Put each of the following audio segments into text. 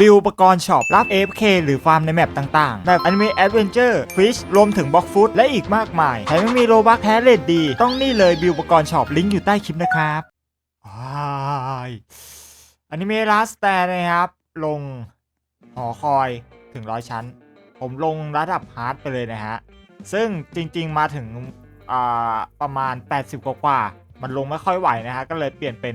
บิลอุปกรณ์ช็อปรับ AFK หรือฟาร์มในแมปต่างๆ แบบอนิเมะแอดเวนเจอร์ฟิชรวมถึงบล็อกฟุตและอีกมากมายแถมยังมีโลบักแท้เลดดี ต้องนี่เลยบิลอุปกรณ์ช็อปลิงก์อยู่ใต้คลิปนะครับอนิเมะลาสแต่นะครับ ลงหอคอยถึงร้อยชั้น ผมลงระดับฮาร์ดไปเลยนะฮะ ซึ่งจริงๆมาถึงประมาณ 80 กว่าๆมันลงไม่ค่อยไหวนะฮะ ก็เลยเปลี่ยนเป็น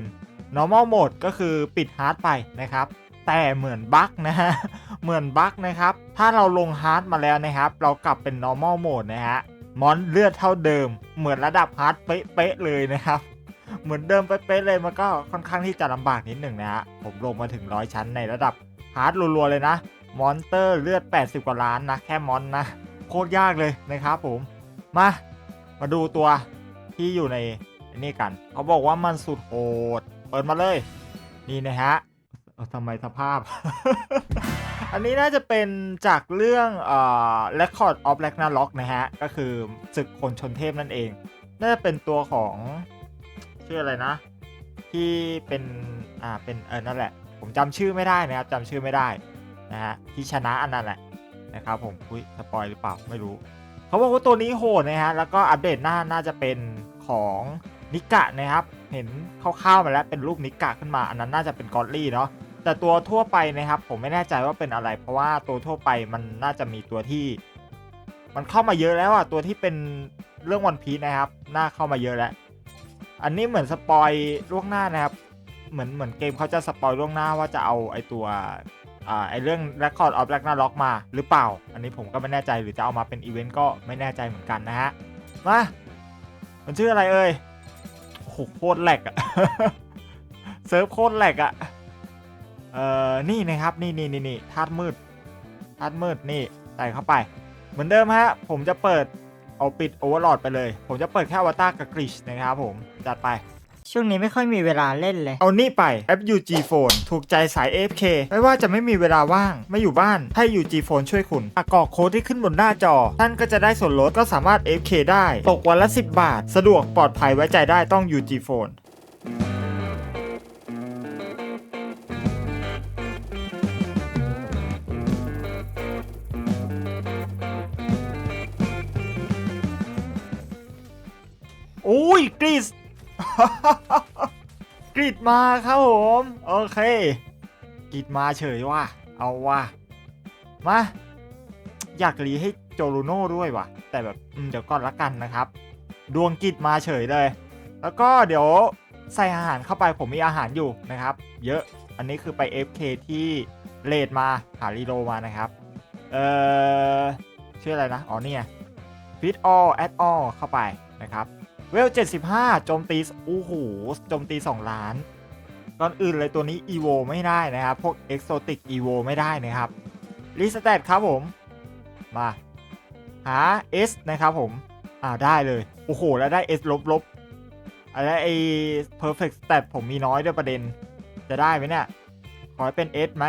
normal mode ก็คือปิดฮาร์ดไปนะครับ แต่เหมือนบั๊กนะฮะ เหมือนบั๊กนะครับ ถ้าเราลงฮาร์ดมาแล้วนะครับ เรากลับเป็น normal mode นะฮะ มอนเลือดเท่าเดิม เหมือนระดับฮาร์ดเป๊ะๆเลยนะครับ เหมือนเดิมเป๊ะๆเลยมันก็ค่อนข้างที่จะลำบากนิดหนึ่งนะฮะ ผมลงมาถึงร้อยชั้นในระดับฮาร์ดรัวๆเลยนะ มอนสเตอร์เลือด 80 กว่าล้านนะ แค่มอนนะ โคตรยากเลยนะครับผม มา มาดูตัวที่อยู่ในนี่กัน เขาบอกว่ามันสุดโหด เปิดมาเลย นี่นะฮะ เอ้าทำไมสภาพ อันนี้น่าจะเป็นจากเรื่องเอ่อ Record of Ragnarok นะฮะ ก็คือศึกคนชนเทพนั่นเอง น่าจะเป็นตัวของชื่ออะไรนะ ที่เป็น อ่า เป็น เออ นั่นแหละ ผมจำชื่อไม่ได้นะครับจำชื่อไม่ได้นะฮะ ที่ชนะอันนั้นแหละนะครับผม อุ้ยสปอยหรือเปล่า ไม่รู้ เขาบอกว่าตัวนี้โหดนะฮะ แล้วก็อัปเดตหน้า น่าจะเป็นของนิกะนะครับ เห็นคร่าวๆมาแล้ว เป็นรูปนิกะขึ้นมา อันนั้นน่าจะเป็นกอตลี่เนาะ แต่ตัวทั่วไปนะครับ ผมไม่แน่ใจว่าเป็นอะไร เพราะว่าตัวทั่วไปมันน่าจะมีตัวที่ มันเข้ามาเยอะแล้วอะตัวที่เป็นเรื่องวันพีนะครับ น่าเข้ามาเยอะแล้ว อันนี้เหมือนสปอยล่วงหน้านะครับ เหมือนเหมือนเกมเขาจะสปอยล่วงหน้าว่าจะเอาไอตัวอ่าไอเรื่อง Record of Ragnarok มาหรือเปล่า อันนี้ผมก็ไม่แน่ใจหรือจะเอามาเป็นอีเวนต์ก็ไม่แน่ใจเหมือนกันนะฮะมามันชื่ออะไรเอ่ยโอ้โหโคตรแหลกอะเซิร์ฟโคตรแหลกอะ เอ่อนี่นะครับนี่นี่นี่นี่ธาตุมืดธาตุมืดนี่ใส่เข้าไป เหมือนเดิมฮะผมจะเปิดเอาปิดโอเวอร์ลอดไปเลย ผมจะเปิดแค่อวตารกับกริชนะครับผมจัดไปช่วงนี้ไม่ค่อยมีเวลาเล่นเลย เอานี่ไปแอป UG Phone ถูกใจสาย AFK ไม่ว่าจะไม่มีเวลาว่าง ไม่อยู่บ้าน ให้ UG Phone ช่วยคุณอะกรอกโค้ดที่ขึ้นบนหน้าจอ ท่านก็จะได้ส่วนลดก็สามารถ AFK ได้ ตกวันละ 10 บาท สะดวกปลอดภัยไว้ใจได้ต้อง UG Phone อ้ยกรีซกรีดมาครับผม โอเคกรีดมาเฉยว่ะเอาว่ะมา อยากรีให้โจลูโน่ด้วยว่ะ แต่แบบเดี๋ยวก่อนละกันนะครับ ดวงกิจมาเฉยเลย แล้วก็เดี๋ยวใส่อาหารเข้าไปผมมีอาหารอยู่นะครับ เยอะอันนี้คือไป FK ที่เลดมาหารีโลมานะครับ เอ่อชื่ออะไรนะ อ๋อเนี่ย fit all at all เข้าไปนะครับ เวล 75 โจมตี โอ้โห โจมตี 2 ล้านก่อนอื่นเลยตัวนี้ EVO ไม่ได้นะครับ พวก Exotic EVO ไม่ได้นะครับรีสเตตครับผม มา หา S นะครับผม อ่าได้เลย โอ้โห แล้วได้ S ลบลบอะไรไอ้ perfect stat ผมมีน้อยด้วยประเด็น จะได้ไหมเนี่ย ขอให้เป็น S ไหม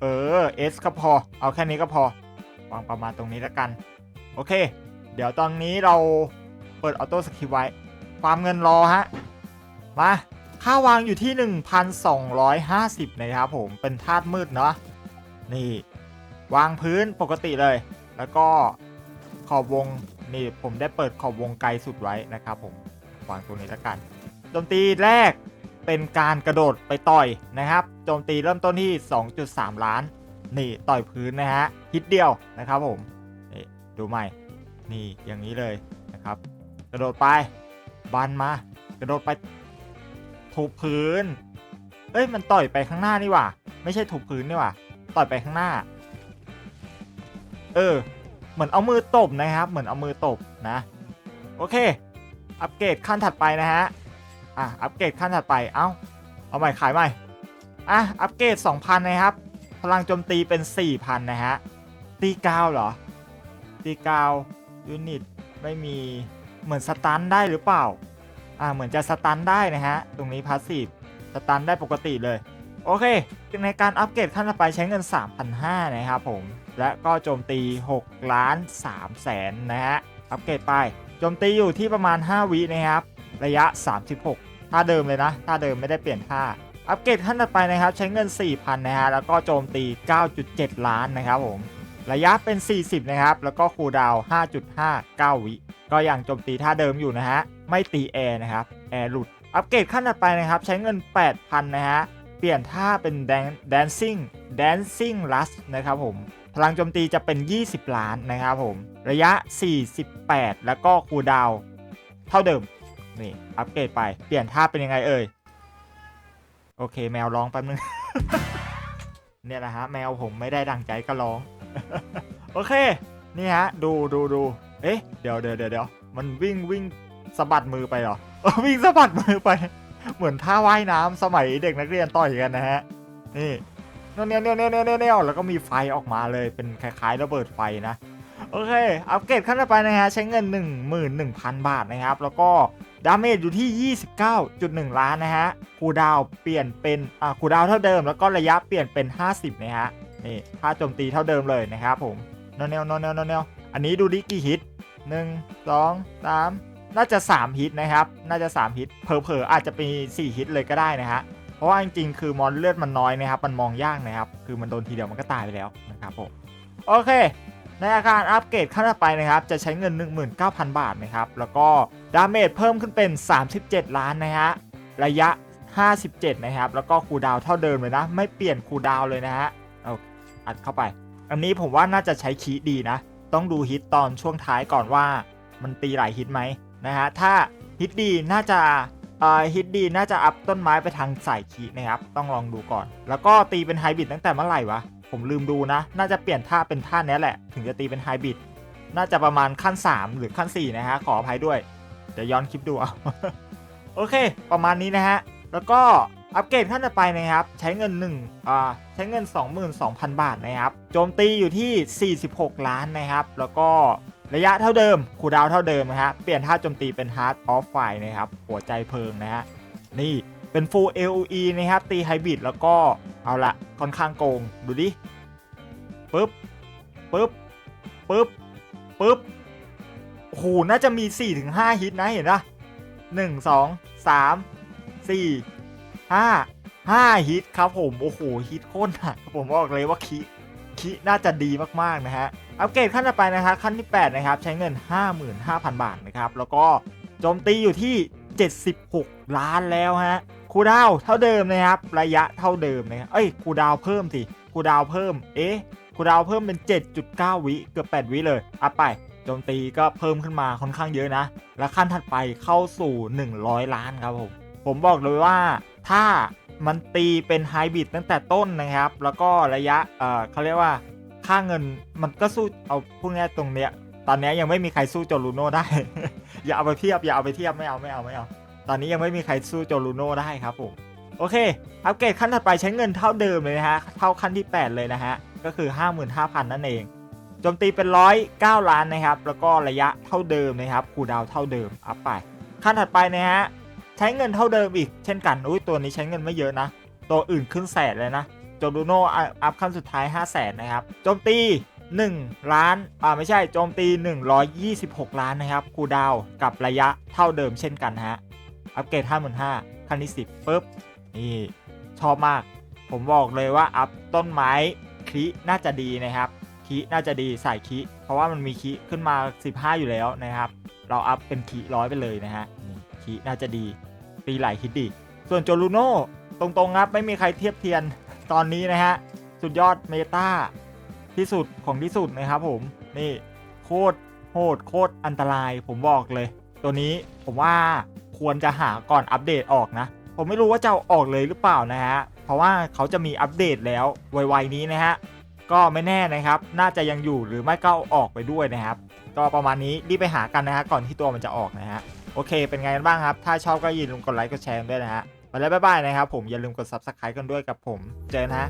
เออ S ก็พอ เอาแค่นี้ก็พอ วางประมาณตรงนี้แล้วกัน โอเค เดี๋ยวตอนนี้เราเปิดออโต้สกิปไว้ ความเงินรอฮะ มาค่าวางอยู่ที่ 1,250 นะครับผม เป็นธาตุมืดเนาะ นี่ วางพื้นปกติเลย แล้วก็ขอบวง นี่ผมได้เปิดขอบวงไกลสุดไว้นะครับผม วางตรงนี้แล้วกันโจมตีแรกเป็นการกระโดดไปต่อยนะครับ โจมตีเริ่มต้นที่ 2.3 ล้าน นี่ต่อยพื้นนะฮะฮิตเดียวนะครับผม นี่ดูใหม่ นี่อย่างนี้เลยนะครับ กระโดดไป บันมา กระโดดไปถูกพื้น เอ้ยมันต่อยไปข้างหน้านี่ว่าไม่ใช่ถูกพื้นนี่ว่าต่อยไปข้างหน้า เออ เหมือนเอามือตบนะครับ เหมือนเอามือตบนะ โอเค อัปเกรดขั้นถัดไปนะฮะ อะ อัปเกรดขั้นถัดไป เอ้า เอาใหม่ขายใหม่ อะ อัปเกรด2,000 นะครับ พลังโจมตีเป็น 4,000 นะฮะ ตีกาวเหรอ ตีกาวยูนิต ไม่มี เหมือนสตันได้หรือเปล่า อ่า เหมือนจะสตันได้นะฮะ ตรงนี้พาสซีฟสตันได้ปกติเลย โอเค ในการอัปเกรดขั้นต่อไปใช้เงิน 3,500 นะครับผม และก็โจมตี 6 ล้าน3แสนนะฮะ อัปเกรดไป โจมตีอยู่ที่ประมาณ 5 วินะครับ ระยะ 36 ท่าเดิมเลยนะ ท่าเดิมไม่ได้เปลี่ยนท่า อัปเกรดขั้นต่อไปนะครับ ใช้เงิน 4,000 นะฮะ แล้วก็โจมตี 9.7 ล้านนะครับผม ระยะเป็น 40 นะครับ แล้วก็คูลดาวน์5.59 วิ ก็ยังโจมตีท่าเดิมอยู่นะฮะ ไม่ตีแอร์นะครับแอร์หลุด อัปเกรดขั้นต่อไปนะครับ ใช้เงิน 8,000 นะฮะ เปลี่ยนท่าเป็น Dan- dancing dancing rush นะครับผม พลังโจมตีจะเป็น 20 ล้านนะครับผม ระยะ 48 แล้วก็คูดาวเท่าเดิม นี่ อัปเกรดไป เปลี่ยนท่าเป็นยังไงเอ่ย โอเค แมวร้องแป๊บนึง เนี่ยนะฮะ แมวผมไม่ได้ดังใจก็ร้อง โอเค นี่ฮะ ดูดูดู เอ๊ะเดี๋ยวเดี๋ยวเดี๋ยวเดี๋ยวมันวิ่งวิ่งสะบัดมือไปเหรอวิ่งสะบัดมือไป เหมือนท่าว่ายน้ำสมัยเด็กนักเรียนต่อยกันนะฮะนี่เนี่ยเนี่ยเนี่ยเนี่ยเนี่ยแล้วก็มีไฟออกมาเลยเป็นคล้ายๆระเบิดไฟนะโอเค อัปเกรดขั้นต่อไปนะฮะ ใช้เงิน 11,000 บาทนะครับ แล้วก็ดาเมจอยู่ที่ 29.1 ล้านนะฮะ คูดาวเปลี่ยนเป็น อ่า คูดาวเท่าเดิม แล้วก็ระยะเปลี่ยนเป็น 50 นะฮะ นี่ค่าโจมตีเท่าเดิมเลยนะครับผมนอนแนวนอนแนวนอนแนว อันนี้ดูดิกี่ฮิต 1 2 3 น่าจะ 3 ฮิตนะครับ น่าจะ 3 ฮิตเผลอๆอาจจะเป็น4ฮิตเลยก็ได้นะฮะเพราะว่าจริงๆคือมอนเลือดมันน้อยนะครับ มันมองยากนะครับ คือมันโดนทีเดียวมันก็ตายไปแล้วนะครับผมโอเค ในอาการอัปเกรดขั้นต่อไปนะครับ จะใช้เงิน 19,000 บาทนะครับ แล้วก็ดาเมจเพิ่มขึ้นเป็น 37 ล้านนะฮะระยะ 57 นะครับ แล้วก็คูดาวเท่าเดิมเลยนะ ไม่เปลี่ยนคูดาวเลยนะฮะเอาอัดเข้าไป อันนี้ผมว่าน่าจะใช้คีดีนะ ต้องดูฮิตตอนช่วงท้ายก่อนว่า มันตีหลายฮิตไหมนะฮะถ้าฮิตดีน่าจะฮิตดีน่าจะอัพต้นไม้ไปทางสายคีนะครับ ต้องลองดูก่อน แล้วก็ตีเป็นไฮบริดตั้งแต่เมื่อไหร่วะ ผมลืมดูนะ น่าจะเปลี่ยนท่าเป็นท่านี้แหละ ถึงจะตีเป็นไฮบริดน่าจะประมาณขั้น 3 หรือขั้น 4 นะฮะ ขออภัยด้วย เดี๋ยวย้อนคลิปดูเอา โอเค ประมาณนี้นะฮะ แล้วก็ อัปเกรดขั้นต่อไปนะครับ ใช้เงิน1อ่าใช้เงิน 22,000 บาทนะครับ โจมตีอยู่ที่ 46 ล้านนะครับ แล้วก็ระยะเท่าเดิมคูดาวเท่าเดิมนะฮะ เปลี่ยนท่าโจมตีเป็น Heart of Fire นะครับ หัวใจเพลิงนะฮะ นี่เป็น Full AOE นะครับ ตีไฮบริดแล้วก็เอาละค่อนข้างโกง ดูดิปึ๊บปึ๊บปึ๊บปึ๊บโอ้โหน่าจะมี 4-5 ฮิตนะเห็นปะหนึ่งส องสามสี่ห้าห้าฮิตครับผม โอ้โหฮิตโคตรหนักผมบอกเลยว่าคิคิน่าจะดีมากๆนะฮะ อัปเกรดขั้นต่อไปนะครับขั้นที่ 8 นะครับ ใช้เงิน 55,000 บาทนะครับ แล้วก็โจมตีอยู่ที่ 76 ล้านแล้วฮะคูดาวเท่าเดิมนะครับ ระยะเท่าเดิมนะครับเอ้ยคูดาวเพิ่มสิคูดาวเพิ่ม เอ๊ะคูดาวเพิ่มเป็น 7.9 วิเกือบ 8 วิเลยอัพไปโจมตีก็เพิ่มขึ้นมาค่อนข้างเยอะนะ และขั้นถัดไปเข้าสู่ 100 ล้านครับผม ผมบอกเลยว่า ถ้ามันตีเป็นไฮบริดตั้งแต่ต้นนะครับ แล้วก็ระยะเอ่อเขาเรียกว่าค่าเงินมันก็สู้เอาพูดง่ายตรงเนี้ย ตอนนี้ยังไม่มีใครสู้โจลูโน่ได้ อย่าเอาไปเทียบอย่าเอาไปเทียบไม่เอาไม่เอาไม่เอา ตอนนี้ยังไม่มีใครสู้โจลูโน่ได้ครับผมโอเค อัปเกรดขั้นถัดไปใช้เงินเท่าเดิมเลยนะฮะ เท่าขั้นที่ 8 เลยนะฮะ ก็คือ 55,000 นั่นเอง โจมตีเป็นร้อยเก้าล้านนะครับ แล้วก็ระยะเท่าเดิมนะครับ คูดาวเท่าเดิม อัพไป ขั้นถัดไปนะฮะ ใช้เงินเท่าเดิมอีกเช่นกันอุ้ยตัวนี้ใช้เงินไม่เยอะนะ ตัวอื่นขึ้นแสนเลยนะโจลูโน่อัพขั้นสุดท้าย 5 0 0แสนนะครับโจมตี 1 ล้านอ่าไม่ใช่โจมตี 126 ล้านนะครับคูดาวกับระยะเท่าเดิมเช่นกันฮะอัปเกรด55,000ขั้นที่10ปุ๊บนี่ชอบมาก ผมบอกเลยว่าอัพต้นไม้คลิน่าจะดีนะครับคีน่าจะดีใส่คีเพราะว่ามันมีคีขึ้นมา 15 อยู่แล้วนะครับ เราอัพเป็นคีร้อยไปเลยนะฮะน คีน่าจะดีตีไหลคิดดีส่วนโจลูโน่ตรงๆครับไม่มีใครเทียบเทียนตอนนี้นะฮะ สุดยอดเมตาที่สุดของที่สุดนะครับผม นี่โคตรโหดโคตรอันตรายผมบอกเลย ตัวนี้ผมว่าควรจะหาก่อนอัปเดตออกนะ ผมไม่รู้ว่าจะอาออกเลยหรือเปล่านะฮะ เพราะว่าเขาจะมีอัปเดตแล้วไวๆนี้นะฮะ ก็ไม่แน่นะครับ น่าจะยังอยู่หรือไม่ก็ออกไปด้วยนะครับ ก็ประมาณนี้รีบไปหากันนะฮะก่อนที่ตัวมันจะออกนะฮะ โอเค เป็นไงกันบ้างครับ ถ้าชอบก็อย่าลืมกดไลค์กดแชร์ด้วยนะฮะไปแล้วบ๊ายบายนะครับผมอย่าลืมกด subscribe กันด้วยกับผม เจอกันนะฮะ